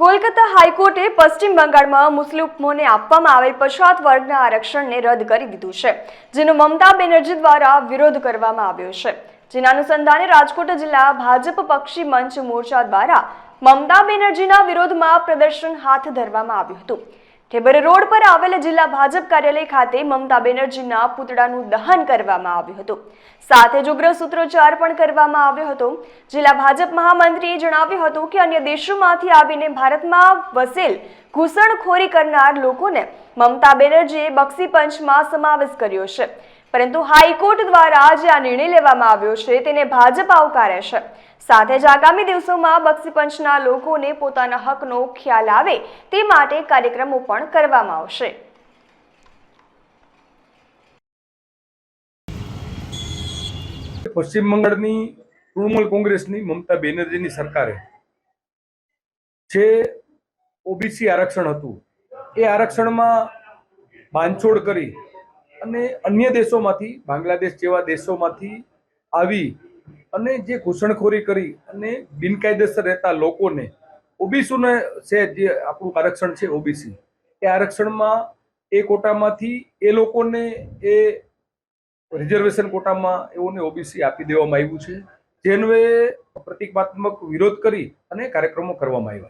કોલકાતા હાઈકોર્ટે પશ્ચિમ બંગાળમાં મુસ્લિમોને આપવામાં આવેલ પછાત વર્ગના આરક્ષણને રદ કરી દીધું છે, જેનો મમતા બેનર્જી દ્વારા વિરોધ કરવામાં આવ્યો છે. જેના અનુસંધાને રાજકોટ જિલ્લા ભાજપ પક્ષી મંચ મોરચા દ્વારા મમતા બેનર્જીના વિરોધમાં પ્રદર્શન હાથ ધરવામાં આવ્યું હતું. ઠેબર રોડ પર આવેલા જિલ્લા ભાજપ કાર્યાલય ખાતે મમતા બેનર્જીના પુતળાનું દહન કરવામાં આવ્યું હતું. સાથે જ ઉગ્ર સૂત્રોચ્ચાર પણ કરવામાં આવ્યો હતો. જિલ્લા ભાજપ મહામંત્રીએ જણાવ્યું હતું કે અન્ય દેશોમાંથી આવીને ભારતમાં વસેલ ઘૂસણખોરી કરનાર લોકોને મમતા બેનર્જીએ બક્ષી પંચમાં સમાવેશ કર્યો છે. પરંતુ હાઈકોર્ટ દ્વારા જે આ નિર્ણય લેવામાં આવ્યો છે તેને ભાજપ આવકારે છે. સાથે જ આગામી દિવસોમાં બક્ષી પંચના લોકોને પોતાના હકનો ખ્યાલ આવે તે માટે કાર્યક્રમો પણ કરવામાં આવશે. પશ્ચિમ બંગાળની તૃણમૂલ કોંગ્રેસની મમતા બેનર્જીની સરકારે જે ઓબીસી આરક્ષણ હતું, એ આરક્ષણમાં બાંધછોડ કરી અને અન્ય દેશોમાંથી, બાંગ્લાદેશ જેવા દેશોમાંથી આવી અને જે ઘૂસણખોરી કરી અને બિનકાયદેસર રહેતા લોકોને, ઓબીસીને છે જે આપણું આરક્ષણ છે ઓબીસી, એ આરક્ષણમાં એ કોટામાંથી એ લોકોને એ રિઝર્વેશન કોટામાં એઓને ઓબીસી આપી દેવામાં આવ્યું છે, જેનો પ્રતિકાત્મક વિરોધ કરી અને કાર્યક્રમો કરવામાં આવ્યા.